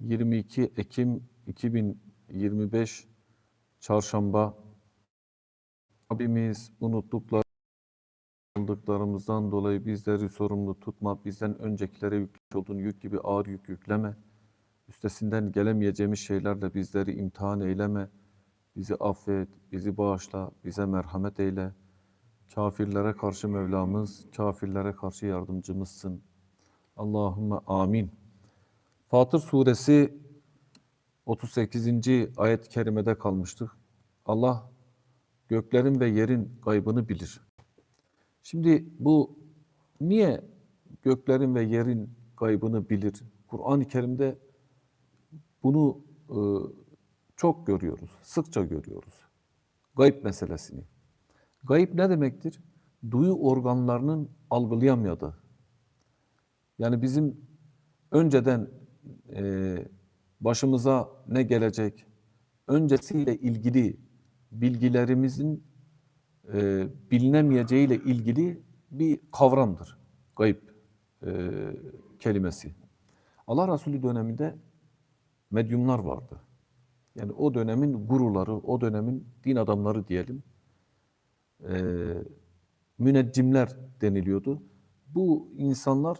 22 Ekim 2025 Çarşamba Rabbimiz unuttuklarımızdan dolayı bizleri sorumlu tutma, bizden öncekilere yüklemiş olduğun yük gibi ağır yük yükleme, üstesinden gelemeyeceğimiz şeylerle bizleri imtihan eyleme, bizi affet, bizi bağışla, bize merhamet eyle. Kafirlere karşı Mevlamız, kafirlere karşı yardımcımızsın. Allahümme amin. Fatır suresi 38. ayet-i kerimede kalmıştık. Allah göklerin ve yerin gaybını bilir. Şimdi bu niye göklerin ve yerin gaybını bilir? Kur'an-ı Kerim'de bunu e, çok görüyoruz, sıkça görüyoruz. Gayb meselesini. Gayb ne demektir? Duyu organlarının algılayamadığı. Yani bizim önceden e, başımıza ne gelecek, öncesiyle ilgili bilgilerimizin e, bilinemeyeceğiyle ilgili bir kavramdır. Gayb e, kelimesi. Allah Resulü döneminde medyumlar vardı. Yani o dönemin guruları, o dönemin din adamları diyelim. E, müneccimler deniliyordu. Bu insanlar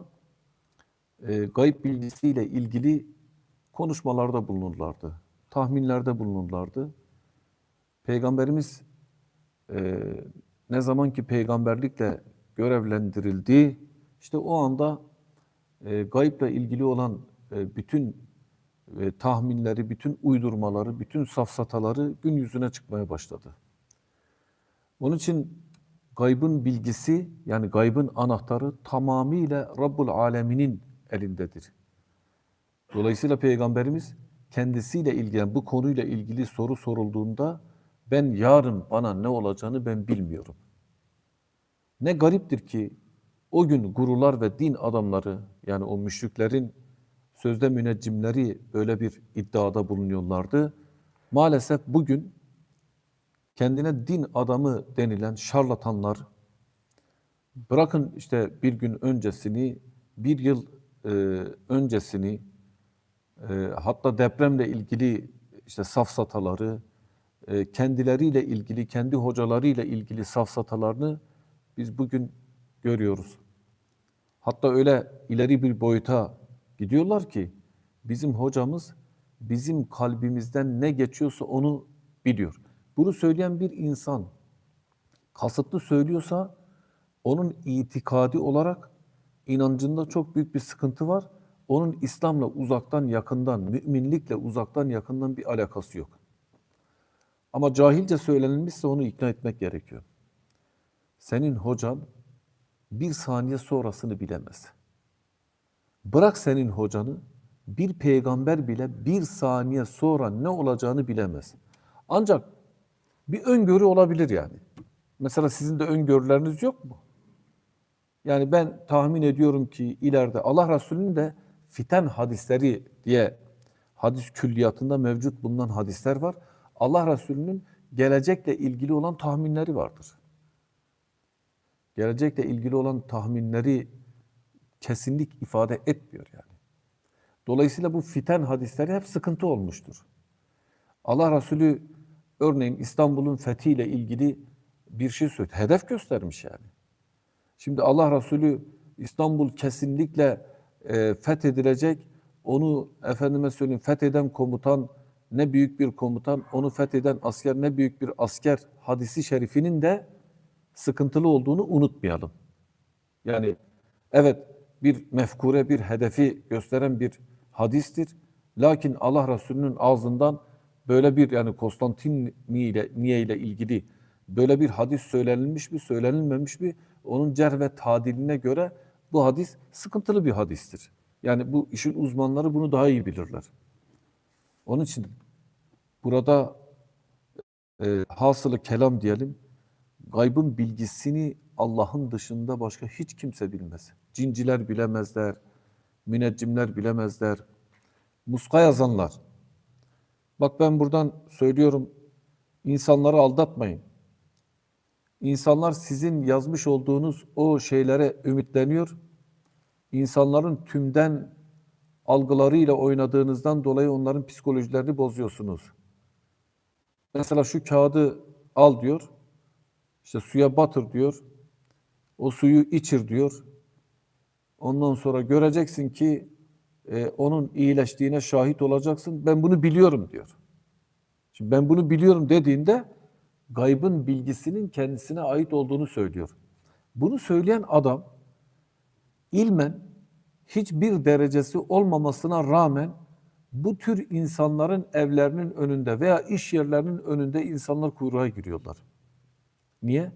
e, gayb bilgisiyle ilgili konuşmalarda bulunurlardı. Tahminlerde bulunurlardı. Peygamberimiz e, ne zaman ki peygamberlikle görevlendirildi, işte o anda e, gayble ilgili olan e, bütün e, tahminleri, bütün uydurmaları, bütün safsataları gün yüzüne çıkmaya başladı. Onun için gaybın bilgisi yani gaybın anahtarı tamamıyla Rabbul Alemin'in elindedir. Dolayısıyla Peygamberimiz kendisiyle ilgili, bu konuyla ilgili soru sorulduğunda ben yarın bana ne olacağını ben bilmiyorum. Ne gariptir ki o gün gurular ve din adamları yani o müşriklerin sözde müneccimleri böyle bir iddiada bulunuyorlardı. Maalesef bugün kendine din adamı denilen şarlatanlar bırakın işte bir gün öncesini, bir yıl e, öncesini e, hatta depremle ilgili işte safsataları, e, kendileriyle ilgili, kendi hocalarıyla ilgili safsatalarını biz bugün görüyoruz. Hatta öyle ileri bir boyuta gidiyorlar ki bizim hocamız bizim kalbimizden ne geçiyorsa onu biliyor. Bunu söyleyen bir insan kasıtlı söylüyorsa onun itikadi olarak inancında çok büyük bir sıkıntı var. Onun İslam'la uzaktan yakından, müminlikle uzaktan yakından bir alakası yok. Ama cahilce söylenilmişse onu ikna etmek gerekiyor. Senin hocan bir saniye sonrasını bilemez. Bırak senin hocanı, bir peygamber bile bir saniye sonra ne olacağını bilemez. Ancak bir öngörü olabilir yani. Mesela sizin de öngörüleriniz yok mu? Yani ben tahmin ediyorum ki ileride Allah Resulü'nün de fiten hadisleri diye hadis külliyatında mevcut bulunan hadisler var. Allah Resulü'nün gelecekle ilgili olan tahminleri vardır. Gelecekle ilgili olan tahminleri kesinlik ifade etmiyor yani. Dolayısıyla bu fiten hadisleri hep sıkıntı olmuştur. Allah Resulü örneğin İstanbul'un fethiyle ilgili bir şey söyledi. Hedef göstermiş yani. Şimdi Allah Resulü İstanbul kesinlikle e, fethedilecek. Onu efendime söyleyeyim fetheden komutan ne büyük bir komutan, onu fetheden asker ne büyük bir asker hadisi şerifinin de sıkıntılı olduğunu unutmayalım. Yani evet bir mefkure, bir hedefi gösteren bir hadistir. Lakin Allah Resulü'nün ağzından böyle bir yani Konstantiniye ile, ilgili böyle bir hadis söylenilmiş mi, söylenilmemiş mi? Onun cer ve tadiline göre bu hadis sıkıntılı bir hadistir. Yani bu işin uzmanları bunu daha iyi bilirler. Onun için burada e, hasılı kelam diyelim, gaybın bilgisini Allah'ın dışında başka hiç kimse bilmez. Cinciler bilemezler, müneccimler bilemezler, muska yazanlar. Bak ben buradan söylüyorum, insanları aldatmayın. İnsanlar sizin yazmış olduğunuz o şeylere ümitleniyor. İnsanların tümden algılarıyla oynadığınızdan dolayı onların psikolojilerini bozuyorsunuz. Mesela şu kağıdı al diyor. İşte suya batır diyor. O suyu içir diyor. Ondan sonra göreceksin ki e, onun iyileştiğine şahit olacaksın. Ben bunu biliyorum diyor. Şimdi ben bunu biliyorum dediğinde gaybın bilgisinin kendisine ait olduğunu söylüyor. Bunu söyleyen adam ilmen hiçbir derecesi olmamasına rağmen bu tür insanların evlerinin önünde veya iş yerlerinin önünde insanlar kuyruğa giriyorlar. Niye?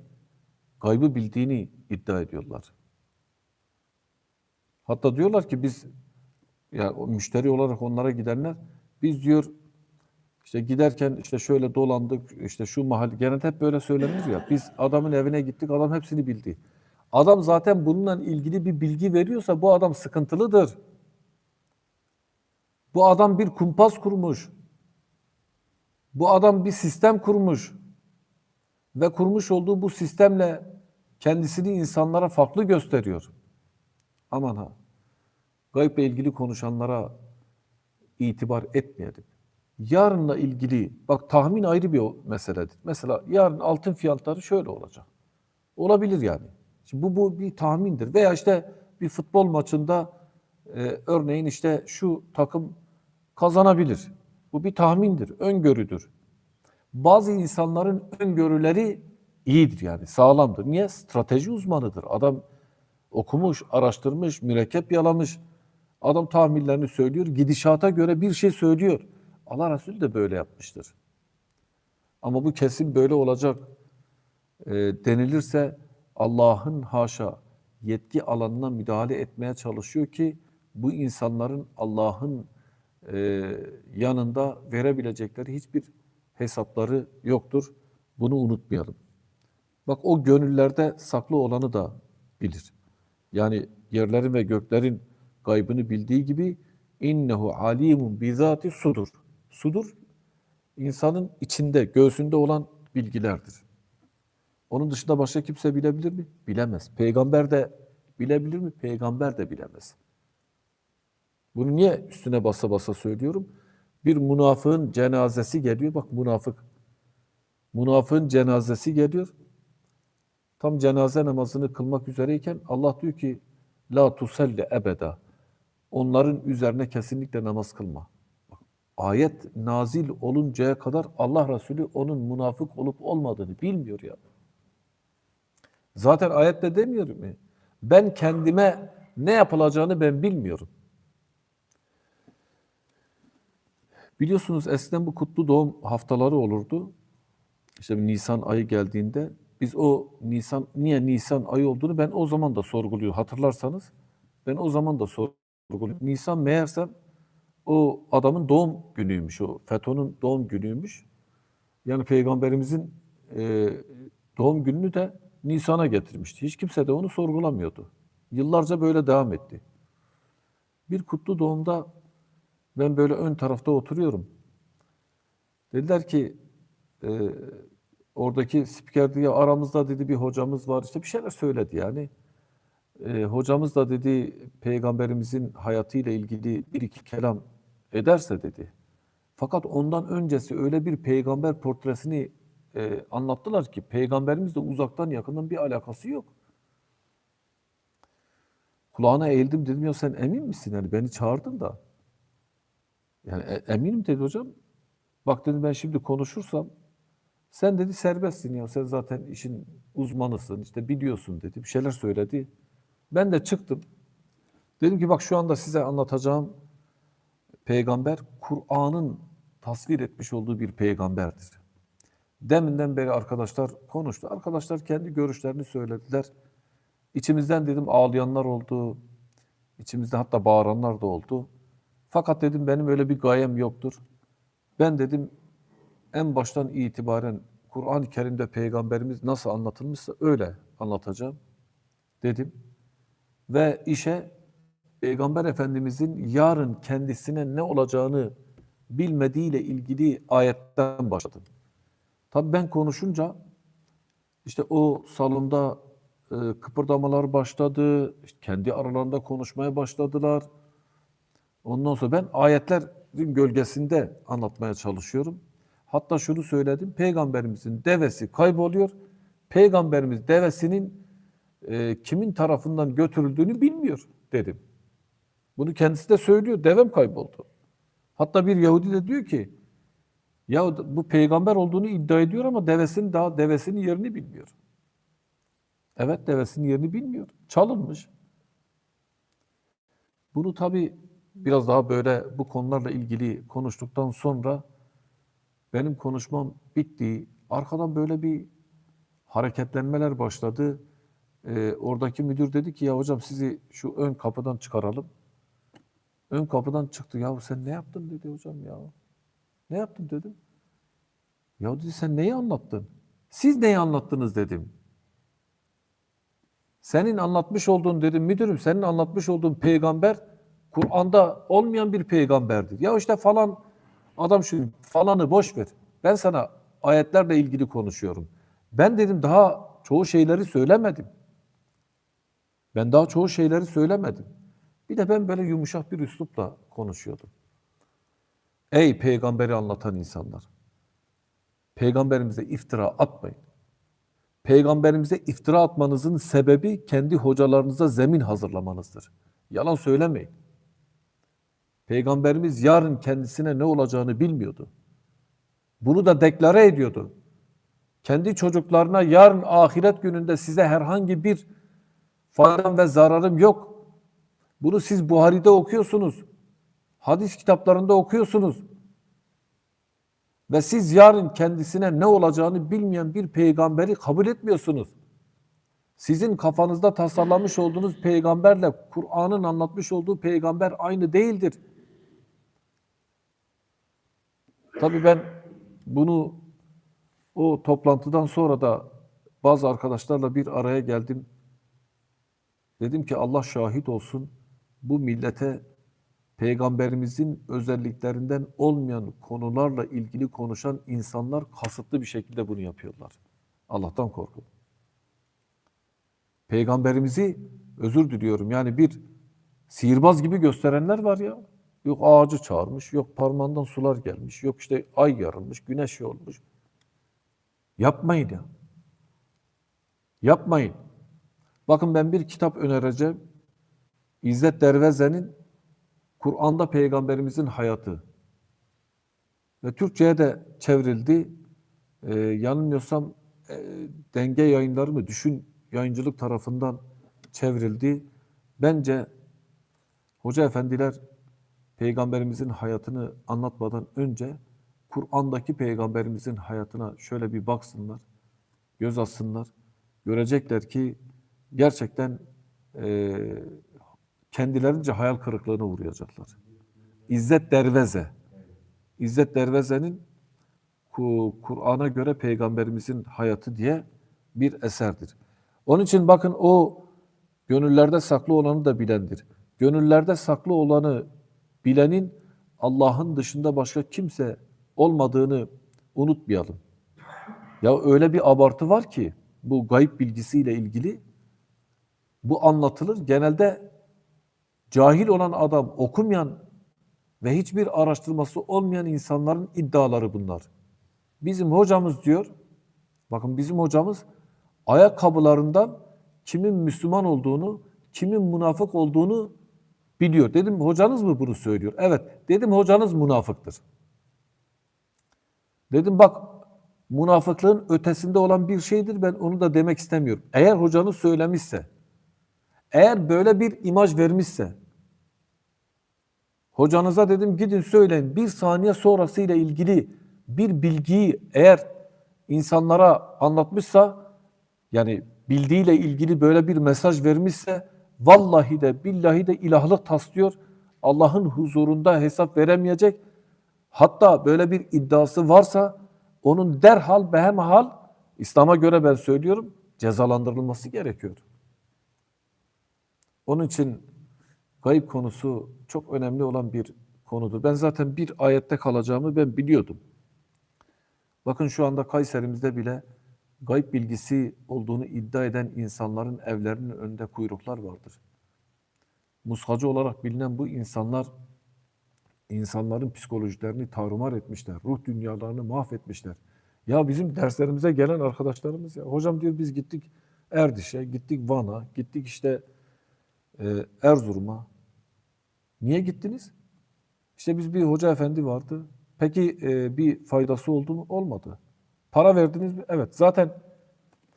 Gaybı bildiğini iddia ediyorlar. Hatta diyorlar ki biz ya müşteri olarak onlara gidenler biz diyor işte giderken işte şöyle dolandık işte şu mahalle genelde hep böyle söylenir ya biz adamın evine gittik adam hepsini bildi. Adam zaten bununla ilgili bir bilgi veriyorsa bu adam sıkıntılıdır. Bu adam bir kumpas kurmuş. Bu adam bir sistem kurmuş. Ve kurmuş olduğu bu sistemle kendisini insanlara farklı gösteriyor. Aman ha. Gayble ilgili konuşanlara itibar etmeyelim. Yarınla ilgili, bak tahmin ayrı bir meseledir. Mesela yarın altın fiyatları şöyle olacak. Olabilir yani. Şimdi bu, bu bir tahmindir. Veya işte bir futbol maçında e, örneğin işte şu takım kazanabilir. Bu bir tahmindir, öngörüdür. Bazı insanların öngörüleri iyidir yani, sağlamdır. Niye? Strateji uzmanıdır. Adam okumuş, araştırmış, mürekkep yalamış. Adam tahminlerini söylüyor, gidişata göre bir şey söylüyor. Allah Resulü de böyle yapmıştır. Ama bu kesin böyle olacak e, denilirse Allah'ın haşa yetki alanına müdahale etmeye çalışıyor ki bu insanların Allah'ın e, yanında verebilecekleri hiçbir hesapları yoktur. Bunu unutmayalım. Bak o gönüllerde saklı olanı da bilir. Yani yerlerin ve göklerin gaybını bildiği gibi innehu alimun bizati sudur. Sudur insanın içinde, göğsünde olan bilgilerdir. Onun dışında başka kimse bilebilir mi? Bilemez. Peygamber de bilebilir mi? Peygamber de bilemez. Bunu niye üstüne basa basa söylüyorum? Bir münafığın cenazesi geliyor. Bak münafık. Münafığın cenazesi geliyor. Tam cenaze namazını kılmak üzereyken Allah diyor ki La tusalli ebeda. Onların üzerine kesinlikle namaz kılma. Ayet nazil oluncaya kadar Allah Resulü onun münafık olup olmadığını bilmiyor ya. Zaten ayette demiyor mu? Ben kendime ne yapılacağını ben bilmiyorum. Biliyorsunuz eskiden bu kutlu doğum haftaları olurdu. İşte Nisan ayı geldiğinde biz o Nisan niye Nisan ayı olduğunu ben o zaman da sorguluyor. Hatırlarsanız ben o zaman da sorguluyorum. Nisan meğersem o adamın doğum günüymüş. O FETÖ'nün doğum günüymüş. Yani peygamberimizin e, doğum gününü de Nisan'a getirmişti. Hiç kimse de onu sorgulamıyordu. Yıllarca böyle devam etti. Bir kutlu doğumda ben böyle ön tarafta oturuyorum. Dediler ki e, oradaki spiker diye aramızda dedi bir hocamız var. İşte bir şeyler söyledi yani. E, hocamız da dedi peygamberimizin hayatıyla ilgili bir iki kelam ederse dedi. Fakat ondan öncesi öyle bir peygamber portresini e, anlattılar ki peygamberimizle uzaktan yakından bir alakası yok. Kulağına eğildim dedim ya sen emin misin? Yani beni çağırdın da. Yani e, eminim dedi hocam. Bak dedim ben şimdi konuşursam sen dedi serbestsin ya sen zaten işin uzmanısın işte biliyorsun dedi bir şeyler söyledi. Ben de çıktım. Dedim ki bak şu anda size anlatacağım peygamber Kur'an'ın tasvir etmiş olduğu bir peygamberdir. Deminden beri arkadaşlar konuştu. Arkadaşlar kendi görüşlerini söylediler. İçimizden dedim ağlayanlar oldu. İçimizde hatta bağıranlar da oldu. Fakat dedim benim öyle bir gayem yoktur. Ben dedim en baştan itibaren Kur'an-ı Kerim'de peygamberimiz nasıl anlatılmışsa öyle anlatacağım dedim. Ve işe Peygamber Efendimizin yarın kendisine ne olacağını bilmediğiyle ilgili ayetten başladım. Tabii ben konuşunca işte o salonda e, kıpırdamalar başladı. Kendi aralarında konuşmaya başladılar. Ondan sonra ben ayetlerin gölgesinde anlatmaya çalışıyorum. Hatta şunu söyledim. Peygamberimizin devesi kayboluyor. Peygamberimiz devesinin e, kimin tarafından götürüldüğünü bilmiyor dedim. Bunu kendisi de söylüyor. Devem kayboldu. Hatta bir Yahudi de diyor ki ya bu peygamber olduğunu iddia ediyor ama devesinin daha devesinin yerini bilmiyor. Evet devesinin yerini bilmiyor. Çalınmış. Bunu tabii biraz daha böyle bu konularla ilgili konuştuktan sonra benim konuşmam bitti. Arkadan böyle bir hareketlenmeler başladı. Ee, oradaki müdür dedi ki ya hocam sizi şu ön kapıdan çıkaralım. Ön kapıdan çıktı. Ya sen ne yaptın dedi hocam ya. Ne yaptın dedim. Ya dedi sen neyi anlattın? Siz neyi anlattınız dedim. Senin anlatmış olduğun dedim müdürüm senin anlatmış olduğun peygamber Kur'an'da olmayan bir peygamberdir. Ya işte falan adam şu falanı boş ver. Ben sana ayetlerle ilgili konuşuyorum. Ben dedim daha çoğu şeyleri söylemedim. Ben daha çoğu şeyleri söylemedim. Bir de ben böyle yumuşak bir üslupla konuşuyordum. Ey peygamberi anlatan insanlar. Peygamberimize iftira atmayın. Peygamberimize iftira atmanızın sebebi kendi hocalarınıza zemin hazırlamanızdır. Yalan söylemeyin. Peygamberimiz yarın kendisine ne olacağını bilmiyordu. Bunu da deklare ediyordu. Kendi çocuklarına yarın ahiret gününde size herhangi bir faydam ve zararım yok. Bunu siz Buhari'de okuyorsunuz. Hadis kitaplarında okuyorsunuz. Ve siz yarın kendisine ne olacağını bilmeyen bir peygamberi kabul etmiyorsunuz. Sizin kafanızda tasarlamış olduğunuz peygamberle Kur'an'ın anlatmış olduğu peygamber aynı değildir. Tabii ben bunu o toplantıdan sonra da bazı arkadaşlarla bir araya geldim. Dedim ki Allah şahit olsun bu millete peygamberimizin özelliklerinden olmayan konularla ilgili konuşan insanlar kasıtlı bir şekilde bunu yapıyorlar. Allah'tan korkun. Peygamberimizi özür diliyorum yani bir sihirbaz gibi gösterenler var ya. Yok ağacı çağırmış, yok parmağından sular gelmiş, yok işte ay yarılmış, güneş olmuş. Yapmayın ya. Yapmayın. Bakın ben bir kitap önereceğim. İzzet Derveze'nin Kur'an'da Peygamberimizin hayatı. Ve Türkçe'ye de çevrildi. Ee, yanılmıyorsam e, denge yayınları mı, düşün yayıncılık tarafından çevrildi. Bence hoca efendiler Peygamberimizin hayatını anlatmadan önce Kur'an'daki Peygamberimizin hayatına şöyle bir baksınlar, göz atsınlar. Görecekler ki gerçekten e, kendilerince hayal kırıklığına uğrayacaklar. İzzet Derveze. İzzet Derveze'nin Kur'an'a göre Peygamberimizin hayatı diye bir eserdir. Onun için bakın o gönüllerde saklı olanı da bilendir. Gönüllerde saklı olanı bilenin Allah'ın dışında başka kimse olmadığını unutmayalım. Ya öyle bir abartı var ki bu gayb bilgisiyle ilgili bu anlatılır. Genelde cahil olan adam, okumayan ve hiçbir araştırması olmayan insanların iddiaları bunlar. Bizim hocamız diyor, bakın bizim hocamız ayakkabılarından kimin Müslüman olduğunu, kimin münafık olduğunu biliyor. Dedim hocanız mı bunu söylüyor? Evet. Dedim hocanız münafıktır. Dedim bak münafıklığın ötesinde olan bir şeydir ben onu da demek istemiyorum. Eğer hocanız söylemişse, eğer böyle bir imaj vermişse, hocanıza dedim gidin söyleyin bir saniye sonrasıyla ilgili bir bilgiyi eğer insanlara anlatmışsa, yani bildiğiyle ilgili böyle bir mesaj vermişse, vallahi de billahi de ilahlık taslıyor. Allah'ın huzurunda hesap veremeyecek. Hatta böyle bir iddiası varsa onun derhal behemhal İslam'a göre ben söylüyorum cezalandırılması gerekiyor. Onun için gayb konusu çok önemli olan bir konudur. Ben zaten bir ayette kalacağımı ben biliyordum. Bakın şu anda Kayserimizde bile gayb bilgisi olduğunu iddia eden insanların evlerinin önünde kuyruklar vardır. Muskacı olarak bilinen bu insanlar insanların psikolojilerini tarumar etmişler. Ruh dünyalarını mahvetmişler. Ya bizim derslerimize gelen arkadaşlarımız ya. Hocam diyor biz gittik Erdiş'e, gittik Van'a, gittik işte e, Erzurum'a. Niye gittiniz? İşte biz bir hoca efendi vardı. Peki e, bir faydası oldu mu? Olmadı. Para verdiniz mi? Evet. Zaten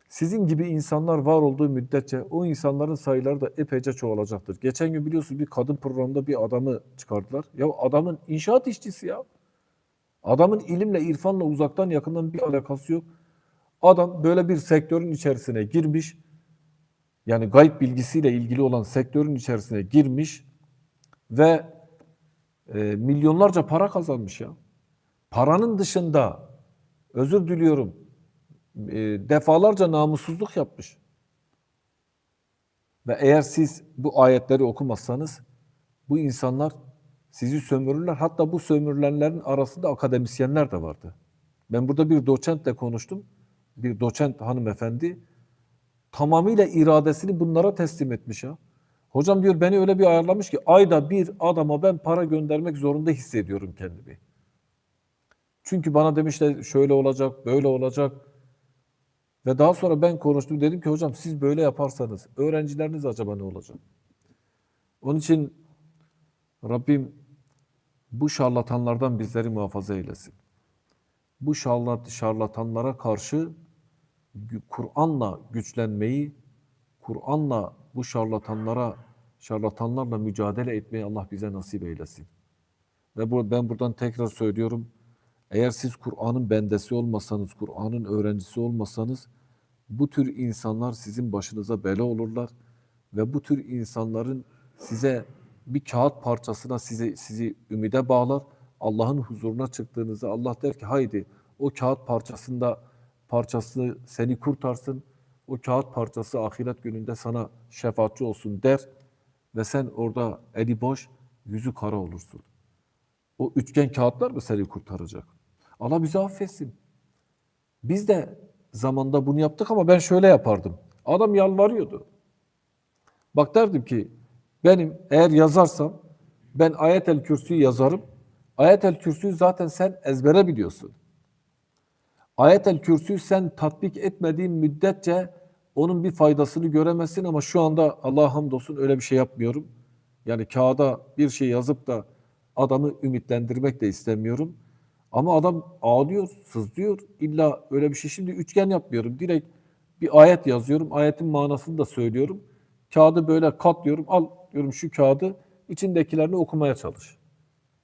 sizin gibi insanlar var olduğu müddetçe o insanların sayıları da epeyce çoğalacaktır. Geçen gün biliyorsunuz bir kadın programında bir adamı çıkardılar. Ya adamın inşaat işçisi ya. Adamın ilimle, irfanla uzaktan yakından bir alakası yok. Adam böyle bir sektörün içerisine girmiş. Yani gayb bilgisiyle ilgili olan sektörün içerisine girmiş ve e, milyonlarca para kazanmış ya. Paranın dışında özür diliyorum e, defalarca namussuzluk yapmış. Ve eğer siz bu ayetleri okumazsanız bu insanlar sizi sömürürler. Hatta bu sömürülenlerin arasında akademisyenler de vardı. Ben burada bir doçentle konuştum. Bir doçent hanımefendi tamamıyla iradesini bunlara teslim etmiş ya. Hocam diyor beni öyle bir ayarlamış ki ayda bir adama ben para göndermek zorunda hissediyorum kendimi. Çünkü bana demişler şöyle olacak, böyle olacak. Ve daha sonra ben konuştum dedim ki hocam siz böyle yaparsanız öğrencileriniz acaba ne olacak? Onun için Rabbim bu şarlatanlardan bizleri muhafaza eylesin. Bu şarlat, şarlatanlara karşı Kur'an'la güçlenmeyi, Kur'an'la bu şarlatanlara, şarlatanlarla mücadele etmeyi Allah bize nasip eylesin. Ve ben buradan tekrar söylüyorum. Eğer siz Kur'an'ın bendesi olmasanız, Kur'an'ın öğrencisi olmasanız bu tür insanlar sizin başınıza bela olurlar ve bu tür insanların size bir kağıt parçasına sizi, sizi ümide bağlar. Allah'ın huzuruna çıktığınızda Allah der ki haydi o kağıt parçasında parçası seni kurtarsın. O kağıt parçası ahiret gününde sana şefaatçi olsun der ve sen orada eli boş, yüzü kara olursun. O üçgen kağıtlar mı seni kurtaracak? Allah bizi affetsin. Biz de zamanda bunu yaptık ama ben şöyle yapardım. Adam yalvarıyordu. Bak derdim ki benim eğer yazarsam ben ayetel kürsüyü yazarım. Ayetel kürsüyü zaten sen ezbere biliyorsun. Ayetel kürsüyü sen tatbik etmediğin müddetçe onun bir faydasını göremezsin ama şu anda Allah'a hamdolsun öyle bir şey yapmıyorum. Yani kağıda bir şey yazıp da adamı ümitlendirmek de istemiyorum. Ama adam ağlıyor, sızlıyor. İlla öyle bir şey. Şimdi üçgen yapmıyorum. Direkt bir ayet yazıyorum. Ayetin manasını da söylüyorum. Kağıdı böyle katlıyorum. Al diyorum şu kağıdı içindekilerini okumaya çalış.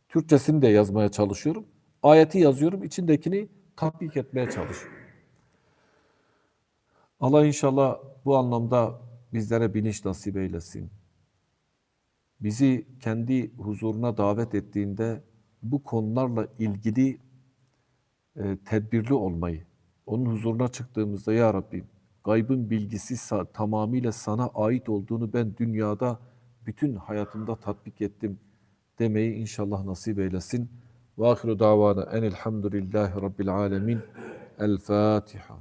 Türkçesini de yazmaya çalışıyorum. Ayeti yazıyorum. içindekini tatbik etmeye çalış. Allah inşallah bu anlamda bizlere bilinç nasip eylesin. Bizi kendi huzuruna davet ettiğinde bu konularla ilgili e, tedbirli olmayı, onun huzuruna çıktığımızda ya Rabbim gaybın bilgisi tamamıyla sana ait olduğunu ben dünyada bütün hayatımda tatbik ettim demeyi inşallah nasip eylesin. Ve ahiru davana enelhamdülillahi rabbil alemin. El Fatiha.